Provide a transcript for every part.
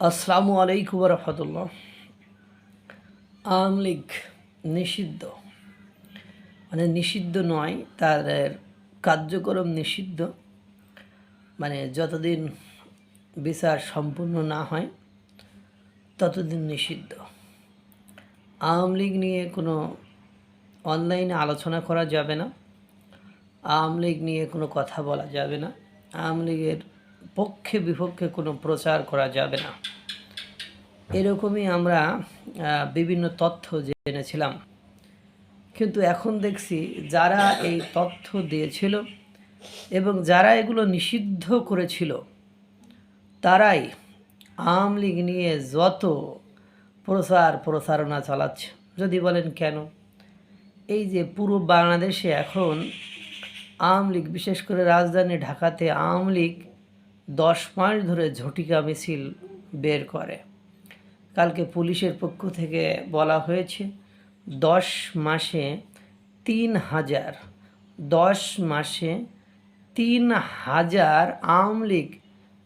আসসালামু আলাইকুম রহমতুল্লাহ। আওয়ামী লীগ নিষিদ্ধ। মানে নিষিদ্ধ নয় তাদের কার্যক্রম নিষিদ্ধ। মানে যতদিন বিচার সম্পূর্ণ না হয়, ততদিন নিষিদ্ধ। আওয়ামী লীগ নিয়ে কোনো অনলাইনে আলোচনা করা যাবে না। আওয়ামী লীগ নিয়ে কোনো কথা বলা যাবে না। আওয়ামী লীগের পক্ষে বিপক্ষে কোনো প্রচার করা যাবে না। এরকমই আমরা বিভিন্ন তথ্য জেনেছিলাম। কিন্তু এখন দেখছি যারা এই তথ্য দিয়েছিল এবং যারা এগুলো নিষিদ্ধ করেছিল, তারাই আওয়ামী লীগ নিয়ে যত প্রচার প্রচারণা চালাচ্ছে। যদি বলেন কেন? এই যে পুরো বাংলাদেশে এখন আওয়ামী লীগ, বিশেষ করে রাজধানী ঢাকাতে আওয়ামী লীগ দশ মাস ধরে ঝটিকা মিছিল বের করে। কালকে পুলিশের পক্ষ থেকে বলা হয়েছে, দশ মাসে তিন হাজার, দশ মাসে তিন হাজার আওয়ামী লীগ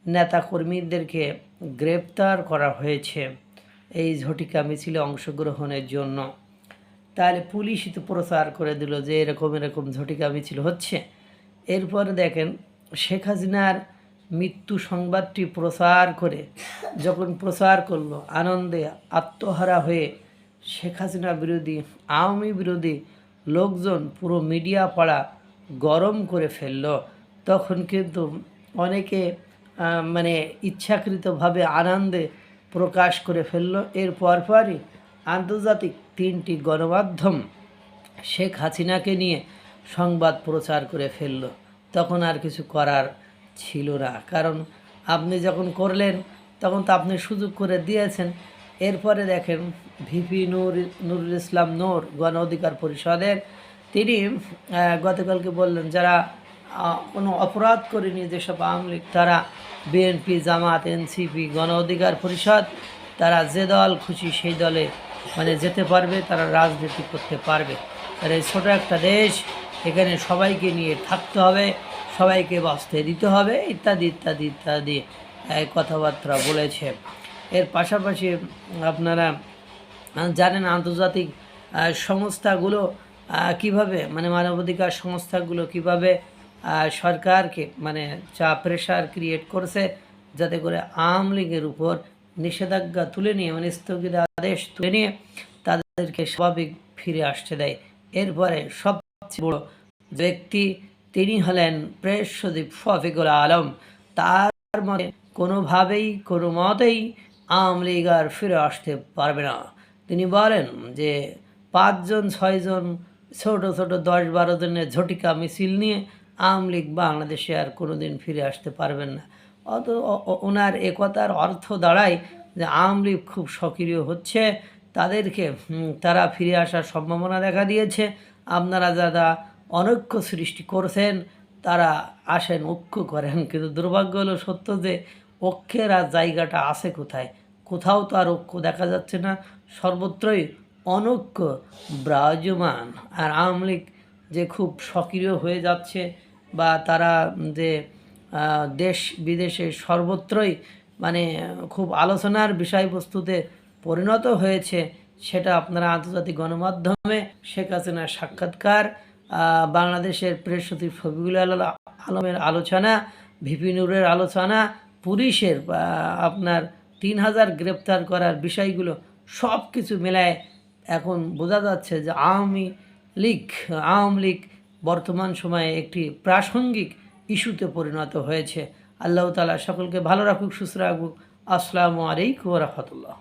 নেতাকর্মীদেরকে গ্রেপ্তার করা হয়েছে এই ঝটিকা মিছিলে অংশগ্রহণের জন্য। তাহলে পুলিশই তো প্রচার করে দিল যে এরকম এরকম ঝটিকা মিছিল হচ্ছে। এরপরে দেখেন শেখ হাসিনার মৃত্যু সংবাদটি প্রচার করে, যখন প্রচার করল, আনন্দে আত্মহারা হয়ে শেখ হাসিনা বিরোধী, আওয়ামী বিরোধী লোকজন পুরো মিডিয়া পাড়া গরম করে ফেলল। তখন কিন্তু অনেকে মানে ইচ্ছাকৃতভাবে আনন্দে প্রকাশ করে ফেলল। এর পরপরই আন্তর্জাতিক তিনটি গণমাধ্যম শেখ হাসিনাকে নিয়ে সংবাদ প্রচার করে ফেলল। তখন আর কিছু করার ছিল না। কারণ আপনি যখন করলেন, তখন তো আপনি সুযোগ করে দিয়েছেন। এরপরে দেখেন ভিপি নূর, নুরুল ইসলাম নূর, গণ অধিকার পরিষদের, তিনি গতকালকে বললেন যারা কোনো অপরাধ করেনি যেসব আওয়ামী লীগ, তারা বিএনপি, জামাত, এনসিপি, গণ অধিকার পরিষদ, তারা যে দল খুশি সেই দলে মানে যেতে পারবে, তারা রাজনীতি করতে পারবে। আর এই ছোটো একটা দেশ এখানে সবাইকে নিয়ে থাকতে হবে, সবাইকে বাঁচতে দিতে হবে, ইত্যাদি ইত্যাদি ইত্যাদি কথাবার্তা বলেছে। এর পাশাপাশি আপনারা জানেন আন্তর্জাতিক সংস্থাগুলো কীভাবে মানে মানবাধিকার সংস্থাগুলো কীভাবে সরকারকে মানে চা প্রেশার ক্রিয়েট করছে, যাতে করে আওয়ামী লীগের উপর নিষেধাজ্ঞা তুলে নিয়ে মানে স্থগিত আদেশ তুলে নিয়ে তাদেরকে স্বাভাবিক ফিরে আসতে দেয়। এরপরে সবচেয়ে বড় ব্যক্তি তিনি হলেন প্রেস সদীপ শফিকুল আলম। তার মতে কোনোভাবেই কোনো মতেই আওয়ামী লীগ আর ফিরে আসতে পারবে না। তিনি বলেন যে, পাঁচজন, ছয়জন, ছোট ছোট, দশ, বারো জনের ঝটিকা মিছিল নিয়ে আওয়ামী লীগ বাংলাদেশে আর কোনোদিন ফিরে আসতে পারবেন না। অত ওনার একতার অর্থ দাঁড়ায় যে, আওয়ামী লীগ খুব সক্রিয় হচ্ছে। তাদেরকে তারা ফিরে আসার সম্ভাবনা দেখা দিয়েছে। আপনারা যারা অনৈক্য সৃষ্টি করছেন, তারা আসেন, ঐক্য করেন। কিন্তু দুর্ভাগ্য হলো সত্য যে, ঐক্যের আর জায়গাটা আছে কোথায়? কোথাও তো আর ঐক্য দেখা যাচ্ছে না। সর্বত্রই অনৈক্য বিরাজমান। আর আওয়ামী লীগ যে খুব সক্রিয় হয়ে যাচ্ছে বা তারা যে দেশ বিদেশে সর্বত্রই মানে খুব আলোচনার বিষয়বস্তুতে পরিণত হয়েছে সেটা আপনারা আন্তর্জাতিক গণমাধ্যমে শেখ হাসিনার সাক্ষাৎকার বাংলাদেশের প্রেস সচিব আলমের আলোচনা, ভিপি নূরের আলোচনা, পুলিশের আপনার তিন হাজার গ্রেপ্তার করার বিষয়গুলো সব কিছু মেলায় এখন বোঝা যাচ্ছে যে আওয়ামী লীগ আওয়ামী লীগ বর্তমান সময়ে একটি প্রাসঙ্গিক ইস্যুতে পরিণত হয়েছে। আল্লাহ তালা সকলকে ভালো রাখুক, সুস্থ রাখুক। আসসালামু আলাইকুম রহমতুল্লাহ।